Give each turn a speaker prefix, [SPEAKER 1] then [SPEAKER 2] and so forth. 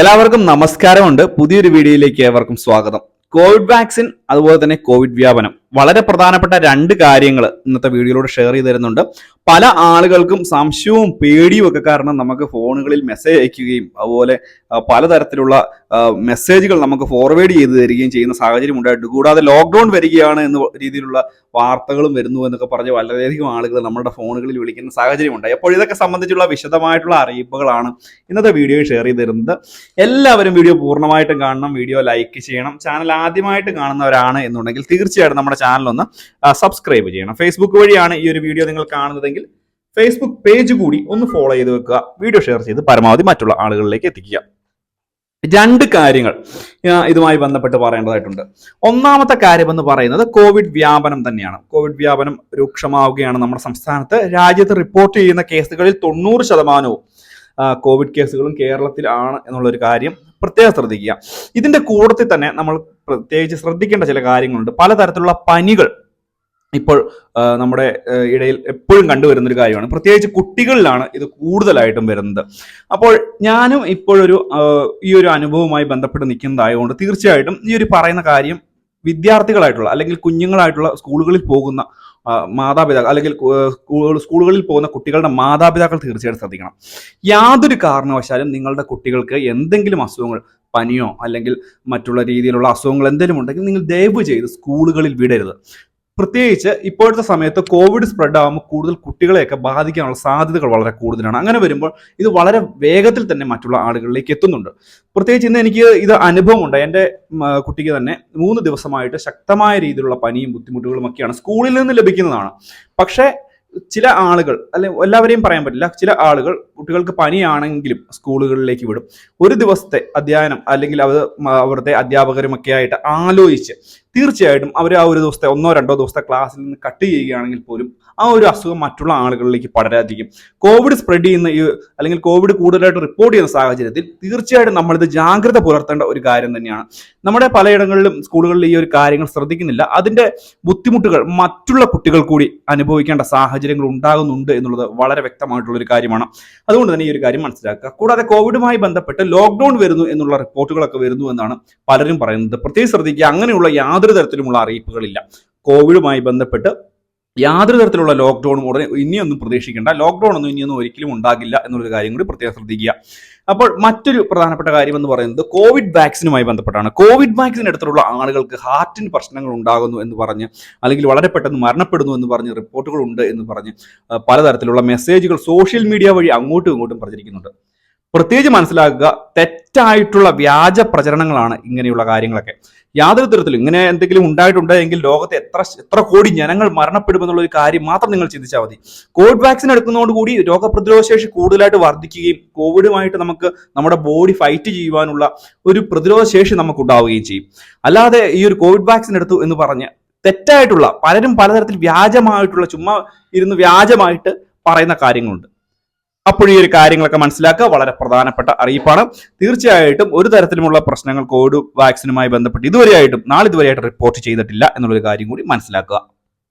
[SPEAKER 1] എല്ലാവർക്കും നമസ്കാരമുണ്ട്. പുതിയൊരു വീഡിയോയിലേക്ക് ഏവർക്കും സ്വാഗതം. കോവിഡ് വാക്സിൻ അതുപോലെ തന്നെ കോവിഡ് വ്യാപനം. വളരെ പ്രധാനപ്പെട്ട രണ്ട് കാര്യങ്ങൾ ഇന്നത്തെ വീഡിയോയിലൂടെ ഷെയർ ചെയ്ത് തരുന്നുണ്ട്. പല ആളുകൾക്കും സംശയവും പേടിയും ഒക്കെ കാരണം നമുക്ക് ഫോണുകളിൽ മെസ്സേജ് അയക്കുകയും അതുപോലെ പലതരത്തിലുള്ള മെസ്സേജുകൾ നമുക്ക് ഫോർവേഡ് ചെയ്തു തരികയും ചെയ്യുന്ന സാഹചര്യം ഉണ്ടായിട്ടുണ്ട്. കൂടാതെ ലോക്ക്ഡൌൺ വരികയാണ് എന്ന രീതിയിലുള്ള വാർത്തകളും വരുന്നു എന്നൊക്കെ പറഞ്ഞ് വളരെയധികം ആളുകൾ നമ്മുടെ ഫോണുകളിൽ വിളിക്കുന്ന സാഹചര്യം ഉണ്ടായി. അപ്പോൾ ഇതൊക്കെ സംബന്ധിച്ചുള്ള വിശദമായിട്ടുള്ള അറിയിപ്പുകളാണ് ഇന്നത്തെ വീഡിയോയിൽ ഷെയർ ചെയ്ത് തരുന്നത്. എല്ലാവരും വീഡിയോ പൂർണമായിട്ടും കാണണം വീഡിയോ ലൈക്ക് ചെയ്യണം. ചാനൽ ആദ്യമായിട്ട് കാണുന്നവരാണ് എന്നുണ്ടെങ്കിൽ തീർച്ചയായിട്ടും നമ്മുടെ ചാനൽ ഒന്ന് സബ്സ്ക്രൈബ് ചെയ്യണം. ഫേസ്ബുക്ക് വഴിയാണ് ഈ ഒരു വീഡിയോ നിങ്ങൾ കാണുന്നതെങ്കിൽ ഫേസ്ബുക്ക് പേജ് കൂടി ഒന്ന് ഫോളോ ചെയ്ത് വെക്കുക. വീഡിയോ ഷെയർ ചെയ്ത് പരമാവധി മറ്റുള്ള ആളുകളിലേക്ക് എത്തിക്കുക. രണ്ട് കാര്യങ്ങൾ ഇതുമായി ബന്ധപ്പെട്ട് പറയേണ്ടതായിട്ടുണ്ട്. ഒന്നാമത്തെ കാര്യം എന്ന് പറയുന്നത് കോവിഡ് വ്യാപനം തന്നെയാണ്. കോവിഡ് വ്യാപനം രൂക്ഷമാവുകയാണ് നമ്മുടെ സംസ്ഥാനത്ത്. രാജ്യത്ത് റിപ്പോർട്ട് ചെയ്യുന്ന കേസുകളിൽ തൊണ്ണൂറ് ശതമാനവും കോവിഡ് കേസുകളും കേരളത്തിലാണ് എന്നുള്ളൊരു കാര്യം പ്രത്യേകം ശ്രദ്ധിക്കുക. ഇതിന്റെ കൂടത്തിൽ തന്നെ നമ്മൾ പ്രത്യേകിച്ച് ശ്രദ്ധിക്കേണ്ട ചില കാര്യങ്ങളുണ്ട്. പലതരത്തിലുള്ള പനികൾ ഇപ്പോൾ നമ്മുടെ ഇടയിൽ എപ്പോഴും കണ്ടുവരുന്ന ഒരു കാര്യമാണ്. പ്രത്യേകിച്ച് കുട്ടികളിലാണ് ഇത് കൂടുതലായിട്ടും വരുന്നത്. അപ്പോൾ ഞാനും ഇപ്പോഴൊരു ഈ ഒരു അനുഭവവുമായി ബന്ധപ്പെട്ട് നിൽക്കുന്നതായതുകൊണ്ട് തീർച്ചയായിട്ടും ഈ ഒരു പറയുന്ന കാര്യം വിദ്യാർത്ഥികളായിട്ടുള്ള അല്ലെങ്കിൽ കുഞ്ഞുങ്ങളായിട്ടുള്ള സ്കൂളുകളിൽ പോകുന്ന മാതാപിതാക്കൾ അല്ലെങ്കിൽ സ്കൂളുകളിൽ പോകുന്ന കുട്ടികളുടെ മാതാപിതാക്കൾ തീർച്ചയായിട്ടും ശ്രദ്ധിക്കണം. യാതൊരു കാരണവശാലും നിങ്ങളുടെ കുട്ടികൾക്ക് എന്തെങ്കിലും അസുഖങ്ങൾ പനിയോ അല്ലെങ്കിൽ മറ്റുള്ള രീതിയിലുള്ള അസുഖങ്ങൾ എന്തെങ്കിലും ഉണ്ടെങ്കിൽ നിങ്ങൾ ദയവ് ചെയ്ത് സ്കൂളുകളിൽ വിടരുത്. പ്രത്യേകിച്ച് ഇപ്പോഴത്തെ സമയത്ത് കോവിഡ് സ്പ്രെഡ് ആകുമ്പോൾ കൂടുതൽ കുട്ടികളെയൊക്കെ ബാധിക്കാനുള്ള സാധ്യതകൾ വളരെ കൂടുതലാണ്. അങ്ങനെ വരുമ്പോൾ ഇത് വളരെ വേഗത്തിൽ തന്നെ മറ്റുള്ള ആളുകളിലേക്ക് എത്തുന്നുണ്ട്. പ്രത്യേകിച്ച് ഇന്ന് എനിക്ക് ഇത് അനുഭവമുണ്ട്. എന്റെ കുട്ടിക്ക് തന്നെ മൂന്ന് ദിവസമായിട്ട് ശക്തമായ രീതിയിലുള്ള പനിയും ബുദ്ധിമുട്ടുകളും ഒക്കെയാണ് സ്കൂളിൽ നിന്ന് ലഭിക്കുന്നതാണ്. പക്ഷേ ചില ആളുകൾ അല്ലെ എല്ലാവരെയും പറയാൻ പറ്റില്ല. ചില ആളുകൾ കുട്ടികൾക്ക് പനിയാണെങ്കിലും സ്കൂളുകളിലേക്ക് വിടും. ഒരു ദിവസത്തെ അധ്യയനം അല്ലെങ്കിൽ അവർ അവിടുത്തെ അധ്യാപകരുമൊക്കെ ആയിട്ട് ആലോചിച്ച് തീർച്ചയായിട്ടും അവർ ആ ഒരു ദിവസത്തെ ഒന്നോ രണ്ടോ ദിവസത്തെ ക്ലാസ്സിൽ നിന്ന് കട്ട് ചെയ്യുകയാണെങ്കിൽ പോലും ആ ഒരു അസുഖം മറ്റുള്ള ആളുകളിലേക്ക് പടരാതിരിക്കും. കോവിഡ് സ്പ്രെഡ് ചെയ്യുന്ന ഈ അല്ലെങ്കിൽ കോവിഡ് കൂടുതലായിട്ട് റിപ്പോർട്ട് ചെയ്യുന്ന സാഹചര്യത്തിൽ തീർച്ചയായിട്ടും നമ്മളിത് ജാഗ്രത പുലർത്തേണ്ട ഒരു കാര്യം തന്നെയാണ്. നമ്മുടെ പലയിടങ്ങളിലും സ്കൂളുകളിൽ ഈ ഒരു കാര്യങ്ങൾ ശ്രദ്ധിക്കുന്നില്ല. അതിന്റെ ബുദ്ധിമുട്ടുകൾ മറ്റുള്ള കുട്ടികൾ കൂടി അനുഭവിക്കേണ്ട സാഹചര്യങ്ങൾ ഉണ്ടാകുന്നുണ്ട് എന്നുള്ളത് വളരെ വ്യക്തമായിട്ടുള്ള ഒരു കാര്യമാണ്. അതുകൊണ്ട് തന്നെ ഈ ഒരു കാര്യം മനസ്സിലാക്കുക. കൂടാതെ കോവിഡുമായി ബന്ധപ്പെട്ട് ലോക്ക്ഡൌൺ വരുന്നു എന്നുള്ള റിപ്പോർട്ടുകളൊക്കെ വരുന്നു എന്നാണ് പലരും പറയുന്നത്. പ്രത്യേകിച്ച് ശ്രദ്ധിക്കുക. അങ്ങനെയുള്ള യാതൊരു തരത്തിലുമുള്ള അറിയിപ്പുകളില്ല. കോവിഡുമായി ബന്ധപ്പെട്ട് യാതൊരു തരത്തിലുള്ള ലോക്ക്ഡൌണും ഉടനെ ഇനിയൊന്നും പ്രതീക്ഷിക്കേണ്ട. ലോക്ക്ഡൌൺ ഒന്നും ഇനിയൊന്നും ഒരിക്കലും ഉണ്ടാകില്ല എന്നുള്ളൊരു കാര്യം കൂടി പ്രത്യേകം ശ്രദ്ധിക്കുക. അപ്പോൾ മറ്റൊരു പ്രധാനപ്പെട്ട കാര്യം എന്ന് പറയുന്നത് കോവിഡ് വാക്സിനുമായി ബന്ധപ്പെട്ടാണ്. കോവിഡ് വാക്സിൻ എടുത്തിട്ടുള്ള ആളുകൾക്ക് ഹാർട്ടിന് പ്രശ്നങ്ങൾ ഉണ്ടാകുന്നു എന്ന് പറഞ്ഞ് അല്ലെങ്കിൽ വളരെ പെട്ടെന്ന് മരണപ്പെടുന്നു എന്ന് പറഞ്ഞ് റിപ്പോർട്ടുകൾ ഉണ്ട് എന്ന് പറഞ്ഞ് പലതരത്തിലുള്ള മെസ്സേജുകൾ സോഷ്യൽ മീഡിയ വഴി അങ്ങോട്ടും ഇങ്ങോട്ടും പ്രചരിക്കുന്നുണ്ട്. പ്രത്യേകിച്ച് മനസ്സിലാക്കുക തെറ്റായിട്ടുള്ള വ്യാജ പ്രചരണങ്ങളാണ് ഇങ്ങനെയുള്ള കാര്യങ്ങളൊക്കെ. യാതൊരു തരത്തിലും ഇങ്ങനെ എന്തെങ്കിലും ഉണ്ടായിട്ടുണ്ടെങ്കിൽ ലോകത്തെ എത്ര എത്ര കോടി ജനങ്ങൾ മരണപ്പെടുമെന്നുള്ള ഒരു കാര്യം മാത്രം നിങ്ങൾ ചിന്തിച്ചാൽ മതി. കോവിഡ് വാക്സിൻ എടുക്കുന്നതോടുകൂടി രോഗപ്രതിരോധ ശേഷി കൂടുതലായിട്ട് വർദ്ധിക്കുകയും കോവിഡുമായിട്ട് നമുക്ക് നമ്മുടെ ബോഡി ഫൈറ്റ് ചെയ്യുവാനുള്ള ഒരു പ്രതിരോധ ശേഷി നമുക്ക് ഉണ്ടാവുകയും ചെയ്യും. അല്ലാതെ ഈ ഒരു കോവിഡ് വാക്സിൻ എടുത്തു എന്ന് പറഞ്ഞ് തെറ്റായിട്ടുള്ള പലരും പലതരത്തിൽ വ്യാജമായിട്ടുള്ള ചുമ്മാ ഇരുന്ന് വ്യാജമായിട്ട് പറയുന്ന കാര്യങ്ങളുണ്ട്. അപ്പോൾ ഈ ഒരു കാര്യങ്ങളൊക്കെ മനസ്സിലാക്കുക. വളരെ പ്രധാനപ്പെട്ട അറിയിപ്പാണ്. തീർച്ചയായിട്ടും ഒരു തരത്തിലുമുള്ള പ്രശ്നങ്ങൾ കോവിഡ് വാക്സിനുമായി ബന്ധപ്പെട്ട് ഇതുവരെയായിട്ടും നാളിതുവരെയായിട്ട് റിപ്പോർട്ട് ചെയ്തിട്ടില്ല എന്നുള്ളൊരു കാര്യം കൂടി മനസ്സിലാക്കുക.